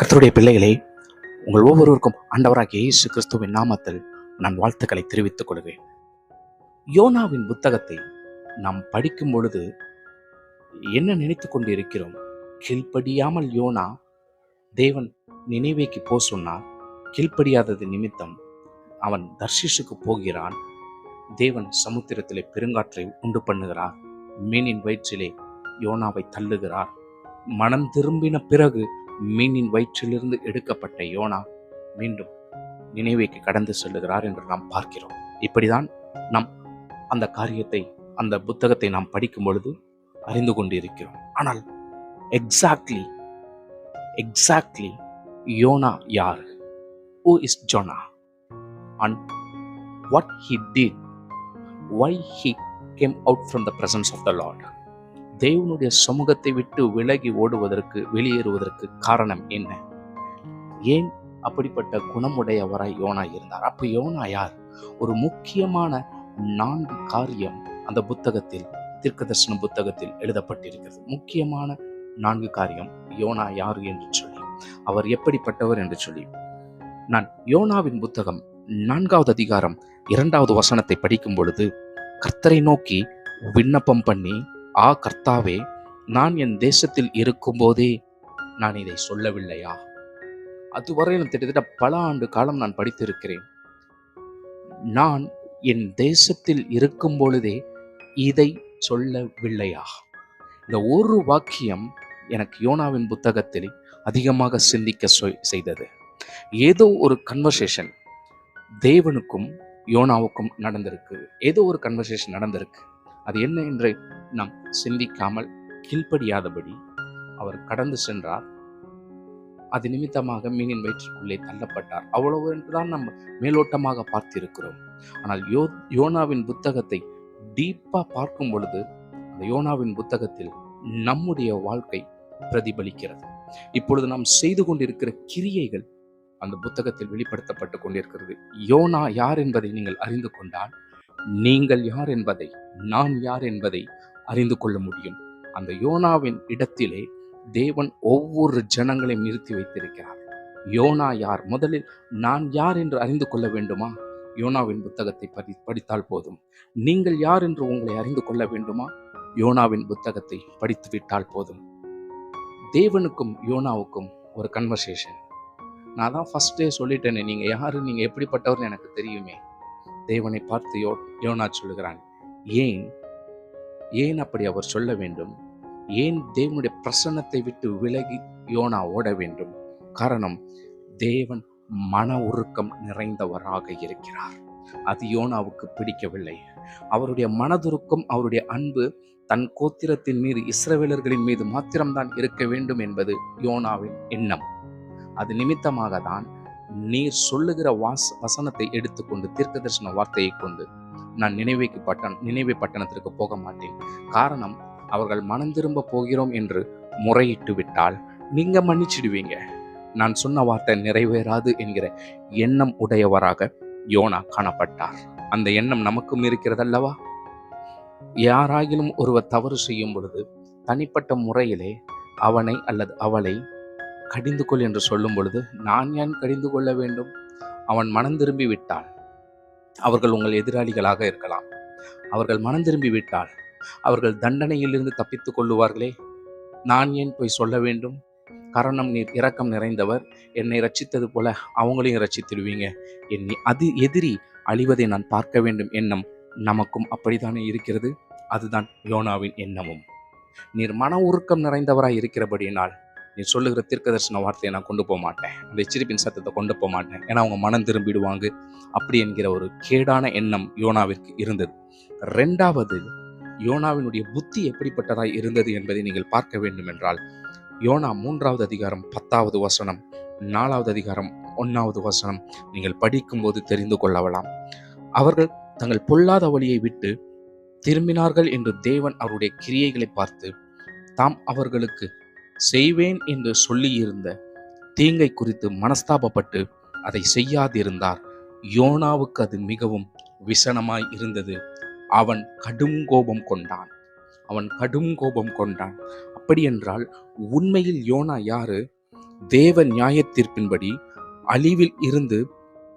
கர்த்தருடைய பிள்ளைகளே உங்கள் ஒவ்வொருவருக்கும் ஆண்டவராகிய இயேசு கிறிஸ்துவின் நாமத்தில் நான் வாழ்த்துக்களை தெரிவித்துக் கொள்கிறேன். யோனாவின் புத்தகத்தை நாம் படிக்கும் பொழுது என்ன நினைத்து கொண்டிருக்கிறோம்? கீழ்ப்படியாமல் யோனா தேவன் நினைவேக்கு போ சொன்னார். கீழ்ப்படியாதது நிமித்தம் அவன் தர்ஷிஷுக்கு போகிறான். தேவன் சமுத்திரத்திலே பெருங்காற்றை உண்டு பண்ணுகிறார். மீனின் வயிற்றிலே யோனாவை தள்ளுகிறார். மனம் திரும்பின பிறகு மீனின் வயிற்றிலிருந்து எடுக்கப்பட்ட யோனா மீண்டும் நினைவைக்கு கடந்து செல்லுகிறார் என்று நாம் பார்க்கிறோம். இப்படிதான் நாம் அந்த காரியத்தை அந்த புத்தகத்தை நாம் படிக்கும் பொழுது அறிந்து கொண்டிருக்கிறோம். ஆனால் எக்ஸாக்ட்லி எக்ஸாக்ட்லி யோனா யார்? Who is Jonah and what he did why he came out from the presence of the Lord தேவனுடைய சமூகத்தை விட்டு விலகி ஓடுவதற்கு வெளியேறுவதற்கு காரணம் என்ன? ஏன் அப்படிப்பட்ட குணமுடையவராய் யோனா இருந்தார்? அப்ப யோனா யார் ஒரு முக்கியமான நான்கு காரியம் அந்த புத்தகத்தில் தீர்க்கதர்சன புத்தகத்தில் எழுதப்பட்டிருக்கிறது. முக்கியமான நான்கு காரியம் யோனா யார் என்று சொல்லி. அவர் எப்படிப்பட்டவர் என்று சொல்லி. நான் யோனாவின் புத்தகம் நான்காவது அதிகாரம் இரண்டாவது வசனத்தை படிக்கும் பொழுது கர்த்தரை நோக்கி விண்ணப்பம் பண்ணி ஆ கர்த்தாவே நான் என் தேசத்தில் இருக்கும்போதே நான் இதை சொல்லவில்லையா? அதுவரை நான் கிட்டத்தட்ட பல ஆண்டு காலம் நான் படித்திருக்கிறேன். நான் என் தேசத்தில் இருக்கும் பொழுதே இதை சொல்லவில்லையா? இந்த ஒரு வாக்கியம் எனக்கு யோனாவின் புத்தகத்தில் அதிகமாக சிந்திக்க சொ- செய்தது. ஏதோ ஒரு கன்வர்சேஷன் தேவனுக்கும் யோனாவுக்கும் நடந்திருக்கு. ஏதோ ஒரு கன்வர்சேஷன் நடந்திருக்கு. அது என்ன என்று நாம் சிந்திக்காமல் கீழ்ப்படியாதபடி அவர் கடந்து சென்றார். அது நிமித்தமாக மீனின் வயிற்றுக்குள்ளே தள்ளப்பட்டார். அவ்வளவு என்றுதான் நம்ம மேலோட்டமாக பார்த்திருக்கிறோம். ஆனால் யோ யோனாவின் புத்தகத்தை டீப்பாக பார்க்கும் பொழுது அந்த யோனாவின் புத்தகத்தில் நம்முடைய வாழ்க்கை பிரதிபலிக்கிறது. இப்பொழுது நாம் செய்து கொண்டிருக்கிற கிரியைகள் அந்த புத்தகத்தில் வெளிப்படுத்தப்பட்டு கொண்டிருக்கிறது. யோனா யார் என்பதை நீங்கள் அறிந்து கொண்டால் நீங்கள் யார் என்பதை நான் யார் என்பதை அறிந்து கொள்ள முடியும். அந்த யோனாவின் இடத்திலே தேவன் ஒவ்வொரு ஜனங்களையும் நிறுத்தி வைத்திருக்கிறார். யோனா யார்? முதலில் நான் யார் என்று அறிந்து கொள்ள வேண்டுமா? யோனாவின் புத்தகத்தை படி படித்தால் போதும். நீங்கள் யார் என்று உங்களை அறிந்து கொள்ள வேண்டுமா? யோனாவின் புத்தகத்தை படித்து விட்டால் போதும். தேவனுக்கும் யோனாவுக்கும் ஒரு கன்வர்சேஷன் நான் தான் ஃபஸ்ட்டே சொல்லிட்டேனே நீங்கள் யாரு? நீங்கள் எப்படிப்பட்டவர்னு எனக்கு தெரியுமே. தேவனை பார்த்து யோ யோனா சொல்லுகிறான் ஏன் ஏன் அப்படி அவர் சொல்ல வேண்டும்? ஏன் தேவனுடைய பிரசன்னத்தை விட்டு விலகி யோனா ஓட வேண்டும்? காரணம் தேவன் மன உருக்கம் நிறைந்தவராக இருக்கிறார். அது யோனாவுக்கு பிடிக்கவில்லை. அவருடைய மனதுருக்கம் அவருடைய அன்பு தன் கோத்திரத்தின் மீது இஸ்ரவேலர்களின் மீது மாத்திரம்தான் இருக்க வேண்டும் என்பது யோனாவின் எண்ணம். அது நிமித்தமாக தான் நீர் சொல்லுகிற வாஸ் வசனத்தை எடுத்துக்கொண்டு தீர்க்கதரிசன வார்த்தையை கொண்டு நான் நினைவைக்கு பட்டன் நினைவை பட்டணத்திற்கு போக மாட்டேன். காரணம் அவர்கள் மனம் திரும்ப போகிறோம் என்று முறையிட்டு விட்டால் நீங்கள் மன்னிச்சிடுவீங்க. நான் சொன்ன வார்த்தை நிறைவேறாது என்கிற எண்ணம் உடையவராக யோனா காணப்பட்டார். அந்த எண்ணம் நமக்கும் இருக்கிறதல்லவா? யாராகிலும் ஒருவர் தவறு செய்யும் பொழுது தனிப்பட்ட முறையிலே அவனை அல்லது அவளை கடிந்து கொள் என்று சொல்லும் பொழுது நான் ஏன் கடிந்து கொள்ள வேண்டும்? அவன் மனம் திரும்பி விட்டால் அவர்கள் உங்கள் எதிராளிகளாக இருக்கலாம். அவர்கள் மனம் திரும்பி விட்டால் அவர்கள் தண்டனையிலிருந்து தப்பித்துக் கொள்ளுவார்களே. நான் ஏன் போய் சொல்ல வேண்டும்? கரணம் நீர் இரக்கம் நிறைந்தவர். என்னை ரச்சித்தது போல அவங்களையும் ரச்சித்திடுவீங்க என் அது எதிரி அழிவதை நான் பார்க்க வேண்டும் எண்ணம் நமக்கும் அப்படித்தானே இருக்கிறது? அதுதான் யோனாவின் எண்ணமும். நீர் மன உருக்கம் நிறைந்தவராய் இருக்கிறபடியினால் நீ சொல்லுகிற தீர்க்கதர்சன வார்த்தையை நான் கொண்டு போக மாட்டேன். அந்த எச்சரிப்பின் சத்தத்தை கொண்டு போக மாட்டேன். ஏன்னா அவங்க மனம் திரும்பிடுவாங்க. அப்படி என்கிற ஒரு கேடான எண்ணம் யோனாவிற்கு இருந்தது. ரெண்டாவது யோனாவினுடைய புத்தி எப்படிப்பட்டதாய் இருந்தது என்பதை நீங்கள் பார்க்க வேண்டும் என்றால் யோனா மூன்றாவது அதிகாரம் பத்தாவது வசனம் நாலாவது அதிகாரம் ஒன்றாவது வசனம் நீங்கள் படிக்கும்போது தெரிந்து கொள்ளவலாம். அவர்கள் தங்கள் பொல்லாத வழியை விட்டு திரும்பினார்கள் என்று தேவன் அவருடைய கிரியைகளை பார்த்து தாம் அவர்களுக்கு செய்வேன் என்று சொல்லியிருந்த தீங்கை குறித்து மனஸ்தாபப்பட்டு அதை செய்யாதிருந்தார். யோனாவுக்கு அது மிகவும் விசனமாய் இருந்தது. அவன் கடும் கோபம் கொண்டான். அவன் கடும் கோபம் கொண்டான். அப்படியென்றால் உண்மையில் யோனா யாரு? தேவ நியாய அழிவில் இருந்து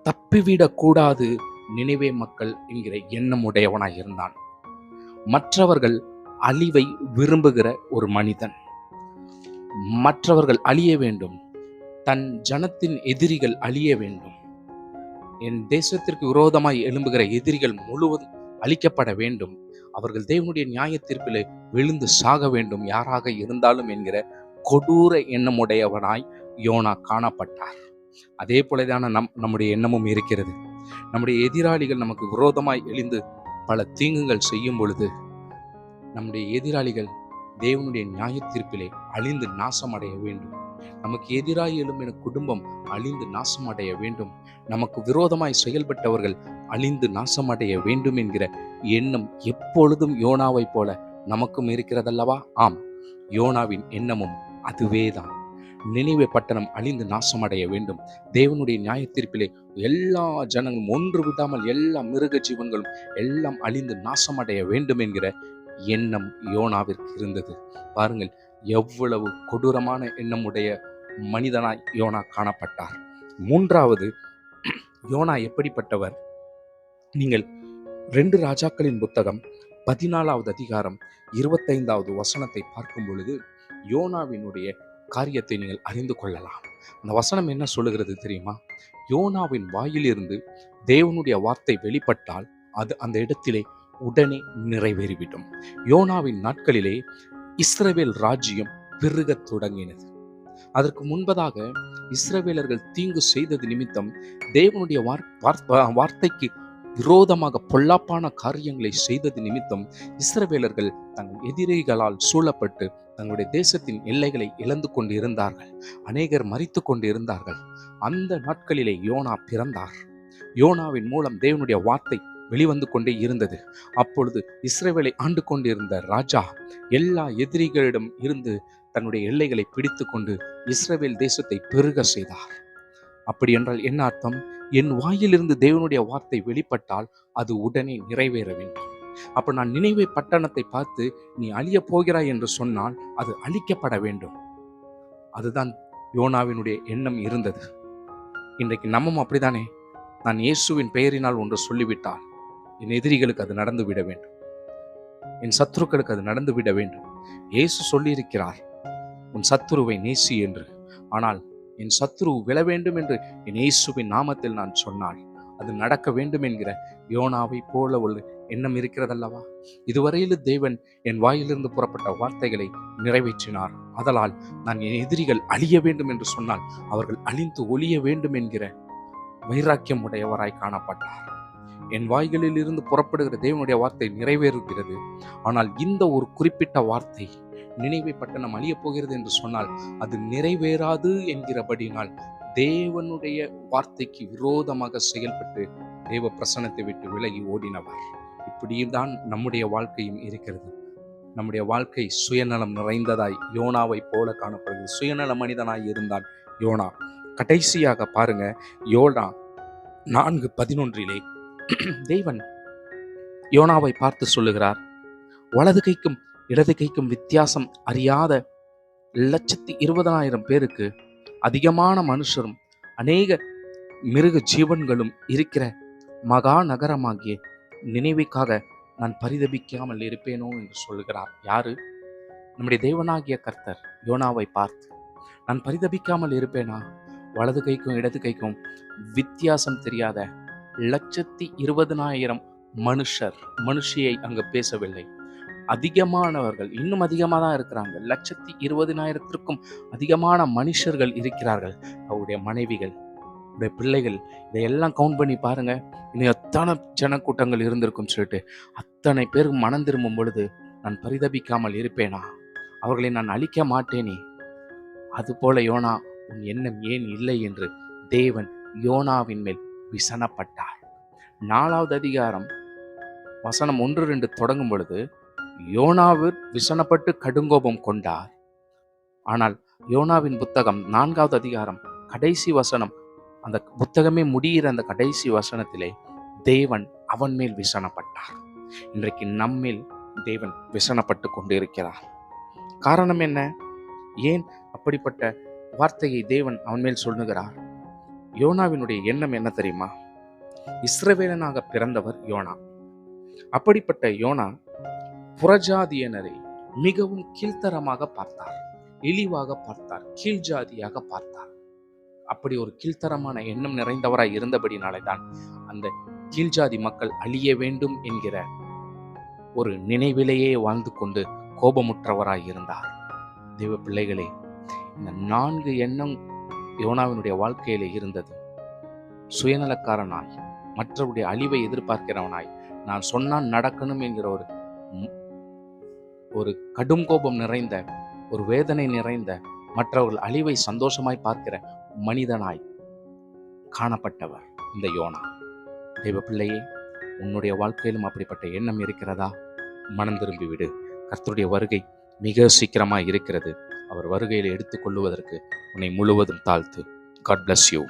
தப்பிவிடக்கூடாது நினைவே மக்கள் என்கிற எண்ணம் உடையவனாய் இருந்தான் மற்றவர்கள் அழிவை விரும்புகிற ஒரு மனிதன். மற்றவர்கள் அழிய வேண்டும். தன் ஜனத்தின் எதிரிகள் அழிய வேண்டும். என் தேசத்திற்கு விரோதமாய் எழும்புகிற எதிரிகள் முழுவதும் அழிக்கப்பட வேண்டும். அவர்கள் தேவனுடைய நியாய விழுந்து சாக வேண்டும். யாராக இருந்தாலும் என்கிற கொடூர எண்ணமுடையவனாய் யோனா காணப்பட்டார். அதே போலதான நம் நம்முடைய எண்ணமும் இருக்கிறது. நம்முடைய எதிராளிகள் நமக்கு விரோதமாய் எழுந்து பல தீங்குகள் செய்யும் பொழுது நம்முடைய எதிராளிகள் தேவனுடைய நியாய தீர்ப்பிலே அழிந்து நாசமடைய வேண்டும். நமக்கு எதிராய் எழும்பின குடும்பம் அழிந்து நாசமடைய வேண்டும். நமக்கு விரோதமாய் செயல்பட்டவர்கள் அழிந்து நாசமடைய வேண்டும் என்கிற எண்ணம் எப்பொழுதும் யோனாவைப் போல நமக்கும் இருக்கிறதல்லவா? ஆம். யோனாவின் எண்ணமும் அதுவேதான். நினைவே பட்டணம் அழிந்து நாசமடைய வேண்டும். தேவனுடைய நியாயத்தீர்ப்பிலே எல்லா ஜனங்களும் ஒன்று விடாமல் எல்லா மிருக ஜீவன்களும் எல்லாம் அழிந்து நாசமடைய வேண்டும் என்கிற எண்ணம் யோனாவிற்கு இருந்தது. பாருங்கள் எவ்வளவு கொடூரமான எண்ணமுடைய மனிதனாய் யோனா காணப்பட்டார். மூன்றாவது யோனா எப்படிப்பட்டவர்? நீங்கள் ரெண்டு ராஜாக்களின் புத்தகம் பதினாலாவது அதிகாரம் இருபத்தைந்தாவது வசனத்தை பார்க்கும் பொழுது யோனாவினுடைய காரியத்தை நீங்கள் அறிந்து கொள்ளலாம். அந்த வசனம் என்ன சொல்லுகிறது தெரியுமா? யோனாவின் வாயிலிருந்து தேவனுடைய வார்த்தை வெளிப்பட்டால் அது அந்த இடத்திலே உடனே நிறைவேறிவிடும். யோனாவின் நாட்களிலே இஸ்ரவேல் ராஜ்யம் பெருகத் தொடங்கினது. அதற்கு முன்பதாக இஸ்ரவேலர்கள் தீங்கு செய்தது நிமித்தம் தேவனுடைய வார்த்தைக்கு விரோதமாக பொல்லாப்பான காரியங்களை செய்தது நிமித்தம் இஸ்ரவேலர்கள் தங்கள் எதிரிகளால் சூழப்பட்டு தங்களுடைய தேசத்தின் எல்லைகளை இழந்து கொண்டு இருந்தார்கள் அநேகர் மறித்து கொண்டு இருந்தார்கள் அந்த நாட்களிலே யோனா பிறந்தார். யோனாவின் மூலம் தேவனுடைய வார்த்தை வெளிவந்து கொண்டே இருந்தது. அப்பொழுது இஸ்ரேவேலை ஆண்டு கொண்டிருந்த ராஜா எல்லா எதிரிகளிடம் இருந்து தன்னுடைய எல்லைகளை பிடித்து கொண்டு இஸ்ரேவேல் தேசத்தை பெருக செய்தார். அப்படி என்றால் என்ன அர்த்தம்? என் வாயிலிருந்து தேவனுடைய வார்த்தை வெளிப்பட்டால் அது உடனே நிறைவேற வேண்டும். அப்ப நான் நினைவை பட்டணத்தை பார்த்து நீ அழிய போகிறாய் என்று சொன்னால் அது அழிக்கப்பட வேண்டும். அதுதான் யோனாவினுடைய எண்ணம் இருந்தது. இன்றைக்கு நம்மும் அப்படிதானே? நான் இயேசுவின் பெயரினால் ஒன்று சொல்லிவிட்டால் என் எதிரிகளுக்கு அது நடந்து விட வேண்டும். என் சத்துருக்களுக்கு அது நடந்து விட வேண்டும். இயேசு சொல்லியிருக்கிறார் உன் சத்துருவை நேசி என்று. ஆனால் என் சத்துரு விழ வேண்டும் என்று என் இயேசுவின் நாமத்தில் நான் சொன்னால் அது நடக்க வேண்டும் என்கிற யோனாவை போல ஒரு எண்ணம் இருக்கிறதல்லவா? இதுவரையிலும் தேவன் என் வாயிலிருந்து புறப்பட்ட வார்த்தைகளை நிறைவேற்றினார். அதலால் நான் என் எதிரிகள் அழிய வேண்டும் என்று சொன்னால் அவர்கள் அழிந்து ஒழிய வேண்டும் என்கிற வைராக்கியம் உடையவராய் காணப்பட்டார். என் வாய்களில் இருந்து புறப்படுகிற தேவனுடைய வார்த்தை நிறைவேறுகிறது. ஆனால் இந்த ஒரு குறிப்பிட்ட வார்த்தை நினைவை பட்டணம் அழியப் போகிறது என்று சொன்னால் அது நிறைவேறாது என்கிறபடினால் தேவனுடைய வார்த்தைக்கு விரோதமாக செயல்பட்டு தேவ பிரசனத்தை விட்டு விலகி ஓடினவர். இப்படியும் தான் நம்முடைய வாழ்க்கையும் இருக்கிறது. நம்முடைய வாழ்க்கை சுயநலம் நிறைந்ததாய் யோனாவை போல காணப்படுகிறது. சுயநல மனிதனாய் இருந்தால் யோனா. கடைசியாக பாருங்க யோனா நான்கு பதினொன்றிலே தேவன் யோனாவை பார்த்து சொல்லுகிறார் வலது கைக்கும் இடது கைக்கும் வித்தியாசம் அறியாத லட்சத்தி இருபதனாயிரம் பேருக்கு அதிகமான மனுஷரும் அநேக மிருக ஜீவன்களும் இருக்கிற மகா நகரமாகிய நினைவுக்காக நான் பரிதபிக்காமல் இருப்பேனோ? என்று சொல்லுகிறார். யாரு? நம்முடைய தேவனாகிய கர்த்தர் யோனாவை பார்த்து நான் பரிதபிக்காமல் இருப்பேனா? வலது கைக்கும் இடது கைக்கும் வித்தியாசம் தெரியாத லட்சத்தி இருபதனாயிரம் மனுஷர் மனுஷியை அங்கு பேசவில்லை. அதிகமானவர்கள் இன்னும் அதிகமாக தான் இருக்கிறாங்க. லட்சத்தி இருபதினாயிரத்திற்கும் அதிகமான மனுஷர்கள் இருக்கிறார்கள். அவருடைய மனைவிகள் அவருடைய பிள்ளைகள் இதையெல்லாம் கவுண்ட் பண்ணி பாருங்க. இன்னும் எத்தனை ஜனக்கூட்டங்கள் இருந்திருக்கும் சொல்லிட்டு அத்தனை பேர் மனம் திரும்பும் பொழுது நான் பரிதபிக்காமல் இருப்பேனா? அவர்களை நான் அழிக்க மாட்டேனே. அதுபோல யோனா உன் எண்ணம் ஏன் இல்லை என்று தேவன் யோனாவின் மேல் விசனப்பட்டார் நாலாவது அதிகாரம் வசனம் ஒன்று ரெண்டு தொடங்கும் பொழுது யோனாவில் விசனப்பட்டு கடுங்கோபம் கொண்டார். ஆனால் யோனாவின் புத்தகம் நான்காவது அதிகாரம் கடைசி வசனம் அந்த புத்தகமே முடிகிற அந்த கடைசி வசனத்திலே தேவன் அவன் மேல் விசனப்பட்டார். இன்றைக்கு நம்மேல் தேவன் விசனப்பட்டு கொண்டிருக்கிறார். காரணம் என்ன? ஏன் அப்படிப்பட்ட வார்த்தையை தேவன் அவன் மேல் சொல்லுகிறார்? யோனாவினுடைய எண்ணம் என்ன தெரியுமா? இஸ்ரவேலனாக பிறந்தவர் யோனா. அப்படிப்பட்ட யோனா புறஜாதியினரை மிகவும் கீழ்த்தரமாக பார்த்தார். இழிவாக பார்த்தார். கீழ்ஜாதியாக பார்த்தார். அப்படி ஒரு கீழ்த்தரமான எண்ணம் நிறைந்தவராய் இருந்தபடினாலே தான் அந்த கீழ்ஜாதி மக்கள் அழிய வேண்டும் என்கிற ஒரு நினைவிலேயே வாழ்ந்து கொண்டு கோபமுற்றவராய் இருந்தார். தெய்வ பிள்ளைகளே இந்த நான்கு எண்ணம் யோனாவினுடைய வாழ்க்கையில இருந்தது. சுயநலக்காரனாய் மற்றவருடைய அழிவை எதிர்பார்க்கிறவனாய் நான் சொன்னால் நடக்கணும் என்கிற ஒரு ஒரு கடும் கோபம் நிறைந்த ஒரு வேதனை நிறைந்த மற்றவர்கள் அழிவை சந்தோஷமாய் பார்க்கிற மனிதனாய் காணப்பட்டவர் இந்த யோனா. தெய்வ பிள்ளையே உன்னுடைய வாழ்க்கையிலும் அப்படிப்பட்ட எண்ணம் இருக்கிறதா? மனம் திரும்பி விடு கர்த்தருடைய வருகை மிக சீக்கிரமாய் இருக்கிறது. அவர் வருகையில் எடுத்துக்கொள்வதற்கு உன்னை முழுவதும் தாழ்த்து. God bless you